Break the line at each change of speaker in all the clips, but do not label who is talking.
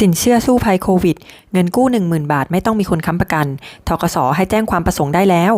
สินเชื่อสู้ภัยโควิด เงินกู้ 10,000 บาทไม่ต้องมีคนค้ำประกัน ทกสให้แจ้งความประสงค์ได้แล้ว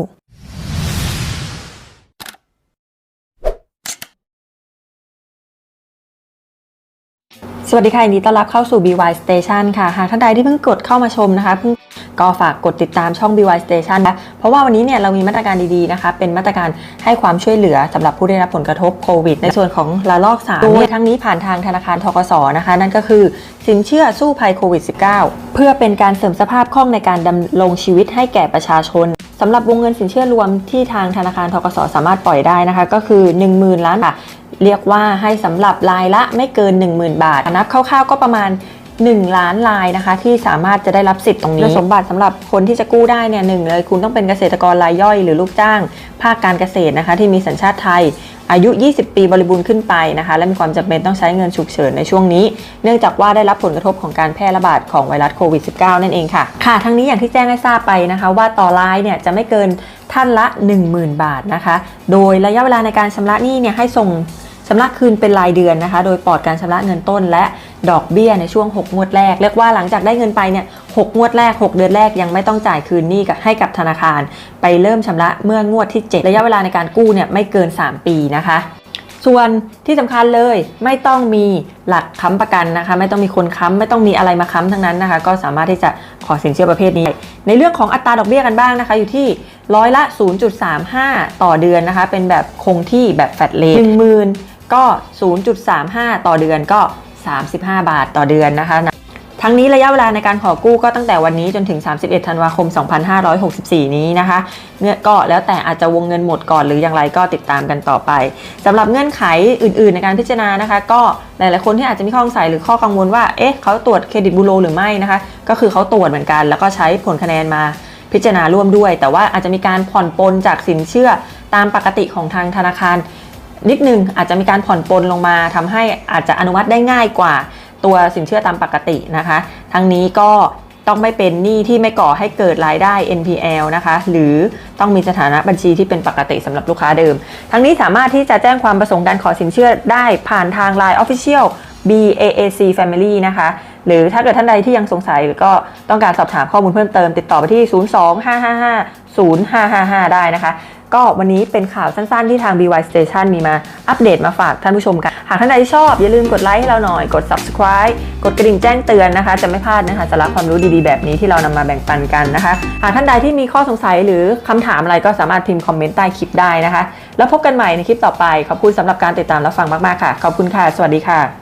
สวัสดีค่ะยินดีต้อนรับเข้าสู่ BY Station ค่ะ หากท่านใดที่เพิ่งกดเข้ามาชมนะคะเพิ่งก็ฝากกดติดตามช่อง BY Station นะเพราะว่าวันนี้เนี่ยเรามีมาตรการดีๆนะคะ เป็นมาตรการให้ความช่วยเหลือสำหรับผู้ได้รับผลกระทบโควิด ในส่วนของระลอก3โดยทั้งนี้ผ่านทางธนาคารทกสนะคะ นั่นก็คือสินเชื่อสู้ภัยโควิด -19 เพื่อเป็นการเสริมสภาพคล่องในการดำรงชีวิตให้แก่ประชาชนสำหรับวงเงินสินเชื่อรวมที่ทางธนาคารทกสสามารถปล่อยได้นะคะ ก็คือ 10,000 ล้านบาท เรียกว่าให้สำหรับรายละไม่เกิน 10,000 บาท นับคร่าวๆก็ประมาณ 1 ล้านรายนะคะ ที่สามารถจะได้รับสิทธิ์ตรงนี้คุณสมบัติสำหรับคนที่จะกู้ได้เนี่ยหนึ่งเลย คุณต้องเป็นเกษตรกรรายย่อยหรือลูกจ้าง ภาคการเกษตรนะคะ ที่มีสัญชาติไทยอายุ 20 ปีบริบูรณ์ขึ้นไปนะคะ และมีความจำเป็นต้องใช้เงินฉุกเฉินในช่วงนี้ เนื่องจากว่าได้รับผลกระทบของการแพร่ระบาดของไวรัสโควิด -19 นั่นเองค่ะ ค่ะ ทั้งนี้อย่างที่แจ้งให้ทราบไปนะคะ ว่าต่อรายเนี่ยจะไม่เกินท่านละ 10,000 บาทนะคะ โดยระยะเวลาในการชำระหนี้เนี่ยให้ส่ง ชำระคืนเป็นรายเดือนนะคะ โดยปลอดการชำระเงินต้นและดอกเบี้ยในช่วง 6 งวดแรก เรียกว่าหลังจากได้เงินไปเนี่ยหงวดแรก 6 เดือนแรกยังไม่ต้องจ่ายคืนหนี้กับให้กับธนาคาร ไปเริ่มชำระเมื่องวดที่ 7 ระยะเวลาในการกู้เนี่ยไม่เกิน 3 ปีนะคะส่วนที่สำคัญเลยไม่ต้องมีหลักค้ำประกันนะคะ ไม่ต้องมีคนค้ำไม่ต้องมีอะไรมาค้ำทั้งนั้นนะคะ ก็สามารถที่จะขอสินเชื่อประเภทนี้ ในเรื่องของอัตราดอกเบี้ยกันบ้างนะคะ อยู่ที่ร้อยละ 0.35 ต่อเดือนนะคะ เป็นแบบคงที่แบบแฟลตเลทหนึ่งหมื่น ก็ 0.35 ต่อเดือนก็ 35 บาทต่อเดือนนะคะทั้งนี้ระยะเวลาในการขอกู้ก็ตั้งแต่วันนี้จนถึง 31 ธันวาคม 2564 นี้นะคะเนี่ยก็แล้วแต่อาจจะวงเงินหมดก่อนหรืออย่างไรก็ติดตามกันต่อไปสำหรับเงื่อนไขอื่น ๆ ในการพิจารณานะคะ ก็หลาย ๆ คนที่อาจจะมีข้อสงสัยหรือข้อกังวลว่า เอ๊ะเขาตรวจเครดิตบูโรหรือไม่นะคะ ก็คือเขาตรวจเหมือนกันแล้วก็ใช้ผลคะแนนมาพิจารณาร่วมด้วย แต่ว่าอาจจะมีการผ่อนปลนจากสินเชื่อตามปกติของทางธนาคาร นิดนึงอาจจะมีการผ่อนปลนลงมาทำให้อาจจะอนุมัติได้ง่ายกว่าตัวสินเชื่อตามปกตินะคะ ทั้งนี้ก็ต้องไม่เป็นหนี้ที่ไม่ก่อให้เกิดรายได้ NPL นะคะ หรือต้องมีสถานะบัญชีที่เป็นปกติสำหรับลูกค้าเดิม ทั้งนี้สามารถที่จะแจ้งความประสงค์การขอสินเชื่อได้ผ่านทาง Line Official BAAC Family นะคะ หรือถ้าเกิดท่านใดที่ยังสงสัยหรือก็ต้องการสอบถามข้อมูลเพิ่มเติม ติดต่อไปที่ 025550555 ได้นะคะ ก็วันนี้เป็นข่าวสั้นๆที่ทาง BY Station มีมาอัปเดตมาฝากท่านผู้ชมกัน หากท่านใดที่ชอบ อย่าลืมกดไลค์ให้เราหน่อย กด subscribe กดกระดิ่งแจ้งเตือนนะคะ จะไม่พลาดนะคะสาระความรู้ดีๆ แบบนี้ที่เรานำมาแบ่งปันกันนะคะ หากท่านใดที่มีข้อสงสัยหรือคำถามอะไรก็สามารถพิมพ์คอมเมนต์ใต้คลิปได้นะคะ แล้วพบกันใหม่ในคลิปต่อไป ขอบคุณสำหรับการติดตามรับฟังมากๆค่ะ ขอบคุณค่ะ สวัสดีค่ะ